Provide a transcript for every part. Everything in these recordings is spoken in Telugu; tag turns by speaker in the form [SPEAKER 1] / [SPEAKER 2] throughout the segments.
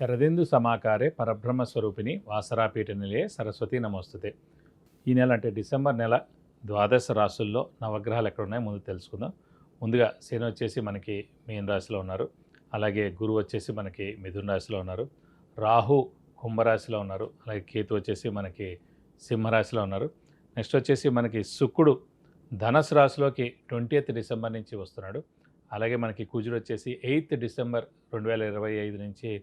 [SPEAKER 1] శరదిందు సమాకారే పరబ్రహ్మ స్వరూపిణి వాసరాపీఠ నిలయే సరస్వతి నమోస్తుతే. ఈ నెల అంటే డిసెంబర్ నెల ద్వాదశ రాశుల్లో నవగ్రహాలు ఎక్కడ ఉన్నాయో ముందు తెలుసుకుందాం. ముందుగా శని వచ్చేసి మనకి మీన రాశిలో ఉన్నారు. అలాగే గురువు వచ్చేసి మనకి మిథున రాశిలో ఉన్నారు. రాహు కుంభరాశిలో ఉన్నారు. అలాగే కేతు వచ్చేసి మనకి సింహరాశిలో ఉన్నారు. నెక్స్ట్ వచ్చేసి మనకి శుక్రుడు ధనస్సు రాశిలోకి ట్వంటీ డిసెంబర్ నుంచి వస్తున్నాడు. అలాగే మనకి కుజుడు వచ్చేసి ఎయిత్ డిసెంబర్ రెండు వేల ఇరవై ఐదు నుంచి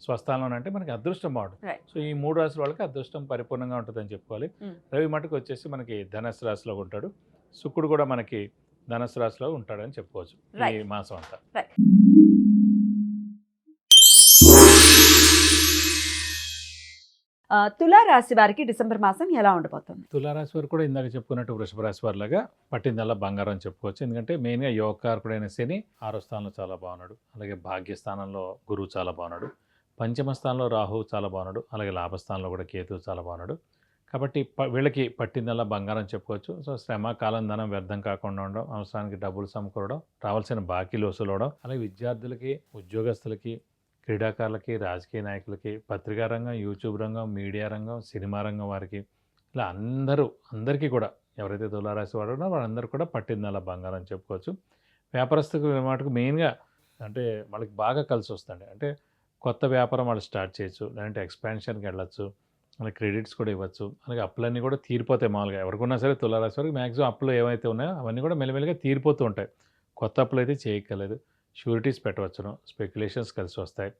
[SPEAKER 1] స్వస్థానంలో అంటే మనకి అదృష్టం బాగుంటుంది. సో ఈ మూడు రాశుల వాళ్ళకి అదృష్టం పరిపూర్ణంగా ఉంటుందని చెప్పుకోవాలి.
[SPEAKER 2] Mm.
[SPEAKER 1] రవి మటుకు వచ్చేసి మనకి ధనస్సు రాశిలో ఉంటాడు. శుక్రుడు కూడా మనకి ధనస్సు రాశిలో ఉంటాడని చెప్పుకోవచ్చు. ఈ. మాసం అంతా.
[SPEAKER 2] ఆ, తులా రాశి వారికి డిసెంబర్ మాసం ఎలా ఉండబోతుంది?
[SPEAKER 1] తులారాశి వారు కూడా ఇందాక చెప్పుకున్నట్టు వృషభ రాశి వారిలాగా పట్టిందల్లా బంగారం అని చెప్పుకోవచ్చు. ఎందుకంటే మెయిన్గా యోగకారకుడైన శని ఆరో స్థానంలో చాలా బాగున్నాడు. అలాగే భాగ్యస్థానంలో గురువు చాలా బాగున్నాడు. పంచమ స్థానంలో రాహు చాలా బాగున్నాడు. అలాగే లాభస్థానంలో కూడా కేతు చాలా బాగున్నాడు. కాబట్టి ప వీళ్ళకి పట్టిందల్లా బంగారం చెప్పుకోవచ్చు. సో శ్రమ కాలం ధనం వ్యర్థం కాకుండా ఉండడం అవసరానికి డబ్బులు సమకూరడం రావాల్సిన బాకీలు వసూలవడం అలాగే విద్యార్థులకి ఉద్యోగస్తులకి క్రీడాకారులకి రాజకీయ నాయకులకి పత్రికా రంగం యూట్యూబ్ రంగం మీడియా రంగం సినిమా రంగం వారికి ఇలా అందరూ అందరికీ కూడా ఎవరైతే తులారాశి వాడు ఉన్నారో వాళ్ళందరూ కూడా పట్టిందల్లా బంగారం అని చెప్పుకోవచ్చు. వ్యాపారస్తులకు మటుకు మెయిన్గా అంటే వాళ్ళకి బాగా కలిసి వస్తుంది అంటే కొత్త వ్యాపారం వాళ్ళు స్టార్ట్ చేయొచ్చు లేదంటే ఎక్స్పాన్షన్కి వెళ్ళొచ్చు అలాగే క్రెడిట్స్ కూడా ఇవ్వచ్చు. అలాగే అప్పులన్నీ కూడా తీరిపోతాయి మామూలుగా. ఎవరికున్నా సరే తులారాశి వరకు మ్యాక్సిమం అప్పులు ఏవైతే ఉన్నాయో అవన్నీ కూడా మెల్లమెల్లగా తీరిపోతూ ఉంటాయి. కొత్త అప్పులు అయితే చేయక్కర్లేదు. షూరిటీస్ పెట్టవచ్చును. స్పెక్యులేషన్స్ కలిసి వస్తాయి.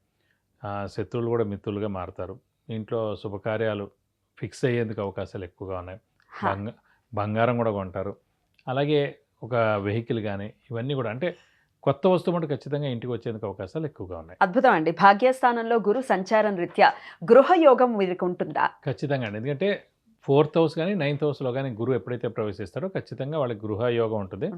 [SPEAKER 1] శత్రువులు కూడా మిత్రులుగా మారుతారు. ఇంట్లో శుభకార్యాలు ఫిక్స్ అయ్యేందుకు అవకాశాలు ఎక్కువగా ఉన్నాయి. బంగారం కూడా కొంటారు. అలాగే ఒక వెహికల్ కానీ ఇవన్నీ కూడా అంటే కొత్త వస్తువు మటు ఖచ్చితంగా ఇంటికి వచ్చేందుకు అవకాశాలు ఎక్కువగా ఉన్నాయి.
[SPEAKER 2] అద్భుతం అండి భాగ్యస్థానంలో గురు సంచారం రీత్యా గృహ యోగం వీరికి ఉంటుందా?
[SPEAKER 1] ఖచ్చితంగా అండి. ఎందుకంటే ఫోర్త్ హౌస్ కానీ నైన్త్ హౌస్లో కానీ గురువు ఎప్పుడైతే ప్రవేశిస్తారో ఖచ్చితంగా వాళ్ళకి గృహ యోగం ఉంటుంది.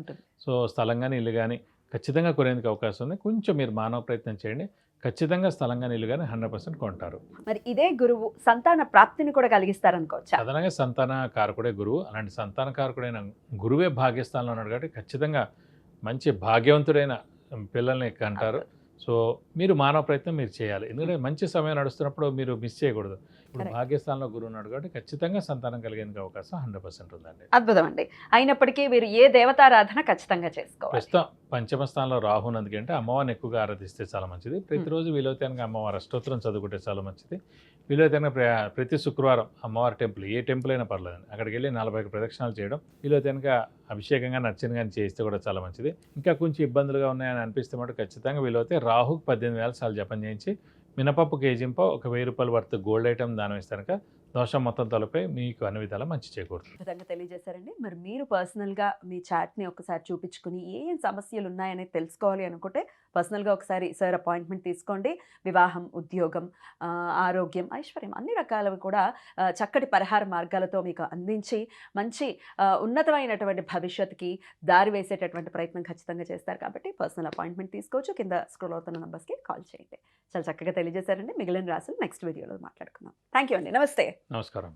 [SPEAKER 1] సో స్థలం కానీ ఇల్లు కానీ ఖచ్చితంగా కొనేందుకు అవకాశం ఉంది. కొంచెం మీరు మానవ ప్రయత్నం చేయండి. ఖచ్చితంగా స్థలం కానీ ఇల్లు కానీ హండ్రెడ్ పర్సెంట్ కొంటారు.
[SPEAKER 2] మరి ఇదే గురువు సంతాన ప్రాప్తిని కూడా కలిగిస్తారనుకోవచ్చా?
[SPEAKER 1] అదనంగా సంతాన కారకుడే గురువు. అలాంటి సంతాన కారకుడైన గురువే భాగ్యస్థానంలో ఉన్నాడు కాబట్టి ఖచ్చితంగా మంచి భాగ్యవంతుడైన పిల్లల్ని కంటారు. సో మీరు మానవ ప్రయత్నం మీరు చేయాలి. ఎందుకంటే మంచి సమయం నడుస్తున్నప్పుడు మీరు మిస్ చేయకూడదు. ఇప్పుడు. భాగ్యస్థానంలో గురువు ఉన్నాడు కాబట్టి ఖచ్చితంగా సంతానం కలిగేందుకు అవకాశం హండ్రెడ్ పర్సెంట్ ఉందండి.
[SPEAKER 2] అద్భుతం అండి. అయినప్పటికీ వీరు ఏ దేవతారాధన ఖచ్చితంగా చేసుకోవాలి.
[SPEAKER 1] ప్రస్తుతం పంచమ స్థానంలో రాహు ఉన్నది అంటే అమ్మవారిని ఎక్కువగా ఆరాధిస్తే చాలా మంచిది. ప్రతిరోజు వీలైతే కనుక అమ్మవారి అష్టోత్తరం చదువుకుంటే చాలా మంచిది. వీలైతే కనుక ప్ర- ప్రతి శుక్రవారం అమ్మవారి టెంపుల్ ఏ టెంపుల్ అయినా పర్లేదు అక్కడికి వెళ్ళి నలభై ప్రదక్షిణాలు చేయడం వీలైతే కనుక అభిషేకంగా నచ్చిన కానీ చేస్తే కూడా చాలా మంచిది. ఇంకా కొంచెం ఇబ్బందులుగా ఉన్నాయని అనిపిస్తే మటు ఖచ్చితంగా వీలైతే రాహుకు పద్దెనిమిది వేల సార్లు జపం చేయించి మినపప్పు కేజీంపో ఒక వెయ్యి రూపాయలు వర్త్ గోల్డ్ ఐటమ్ దానం ఇస్తే కనుక దోషం మొత్తం తలపై మీకు అన్ని విధాలా మంచి చేకూరుతుంది.
[SPEAKER 2] విధంగా తెలియజేశారండి. మరి మీరు పర్సనల్గా మీ చాట్ని ఒకసారి చూపించుకుని ఏ ఏం సమస్యలు ఉన్నాయనేది తెలుసుకోవాలి అనుకుంటే పర్సనల్గా ఒకసారి సార్ అపాయింట్మెంట్ తీసుకోండి. వివాహం ఉద్యోగం ఆరోగ్యం ఐశ్వర్యం అన్ని రకాలవి కూడా చక్కటి పరిహార మార్గాలతో మీకు అందించి మంచి ఉన్నతమైనటువంటి భవిష్యత్తుకి దారి వేసేటటువంటి ప్రయత్నం ఖచ్చితంగా చేస్తారు కాబట్టి పర్సనల్ అపాయింట్మెంట్ తీసుకోవచ్చు. కింద స్క్రోల్ అవుతున్న నంబర్స్కి కాల్ చేయండి. చాలా చక్కగా తెలియజేశారండి. మిగిలిన రాసులు నెక్స్ట్ వీడియోలో మాట్లాడుకుందాం. థ్యాంక్ యూ అండి. నమస్తే.
[SPEAKER 1] నమస్కారం.